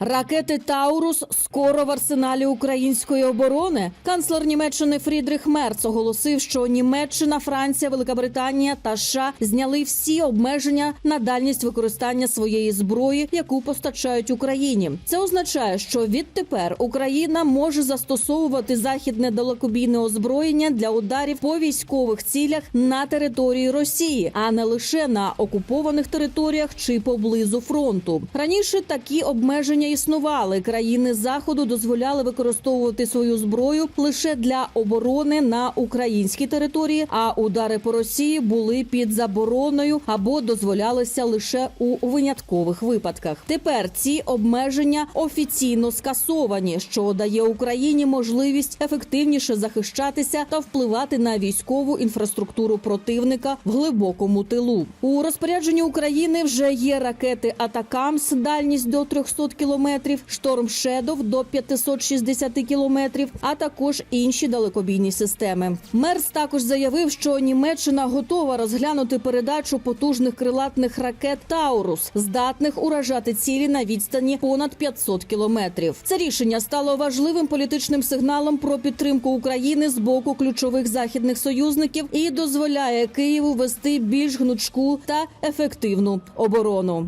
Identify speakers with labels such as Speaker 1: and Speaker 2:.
Speaker 1: Ракети Таурус скоро в арсеналі української оборони. Канцлер Німеччини Фрідрих Мерц оголосив, що Німеччина, Франція, Великобританія та США зняли всі обмеження на дальність використання своєї зброї, яку постачають Україні. Це означає, що відтепер Україна може застосовувати західне далекобійне озброєння для ударів по військових цілях на території Росії, а не лише на окупованих територіях чи поблизу фронту. Раніше такі обмеження існували. Країни заходу дозволяли використовувати свою зброю лише для оборони на українській території, а удари по Росії були під забороною або дозволялися лише у виняткових випадках. Тепер ці обмеження офіційно скасовані, що дає Україні можливість ефективніше захищатися та впливати на військову інфраструктуру противника в глибокому тилу. У розпорядженні України вже є ракети Атакамс, дальність до 300 кілометрів, Шторм Шедов до 560 кілометрів, а також інші далекобійні системи. Мерс також заявив, що Німеччина готова розглянути передачу потужних крилатних ракет Таурус, здатних уражати цілі на відстані понад 500 кілометрів. Це рішення стало важливим політичним сигналом про підтримку України з боку ключових західних союзників і дозволяє Києву вести більш гнучку та ефективну оборону.